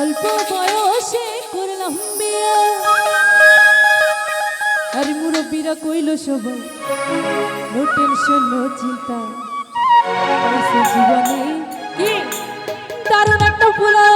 অল্প বয়সে করলাম বিয়া। আর মুরব্বীরা কইল সবাই নো টেনশন নো চিন্তা। জীবনে কি দারুণ একটা পুরা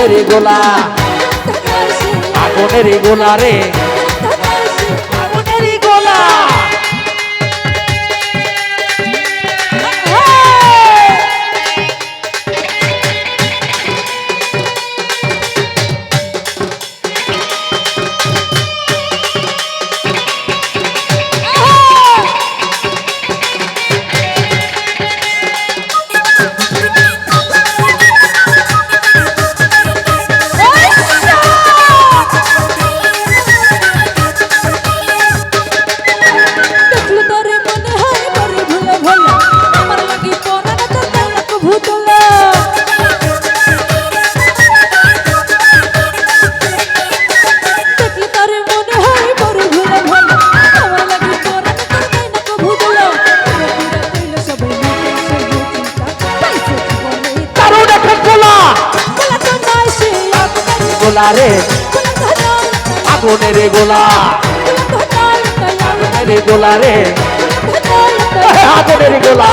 আগুনের গোলা। আগুনের গোলা রে। গোলা রে। আগুনের গোলা। আগুনের গোলা রে। আগুনের গোলা।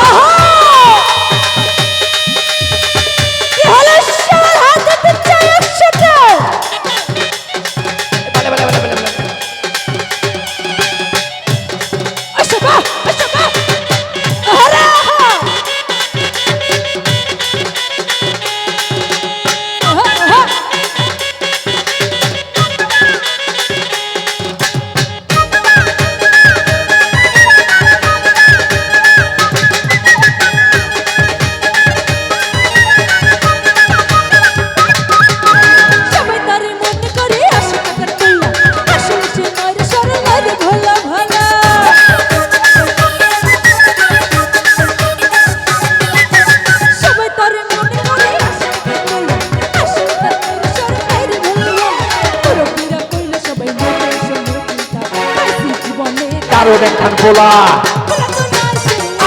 আগুন একখান গোলা।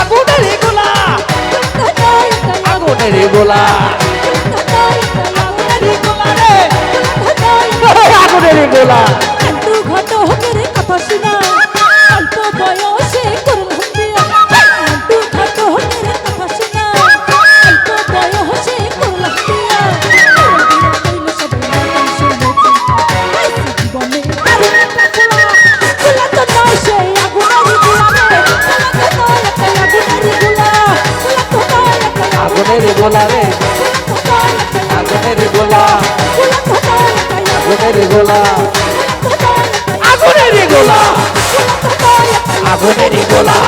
আগুনের গোলা। আগুনের গোলা। আগুনের গোলা। ঘট হোক রে কাপাসিনা। আগুনের গোলা। আগুনের গোলা। আগুনের গোলা।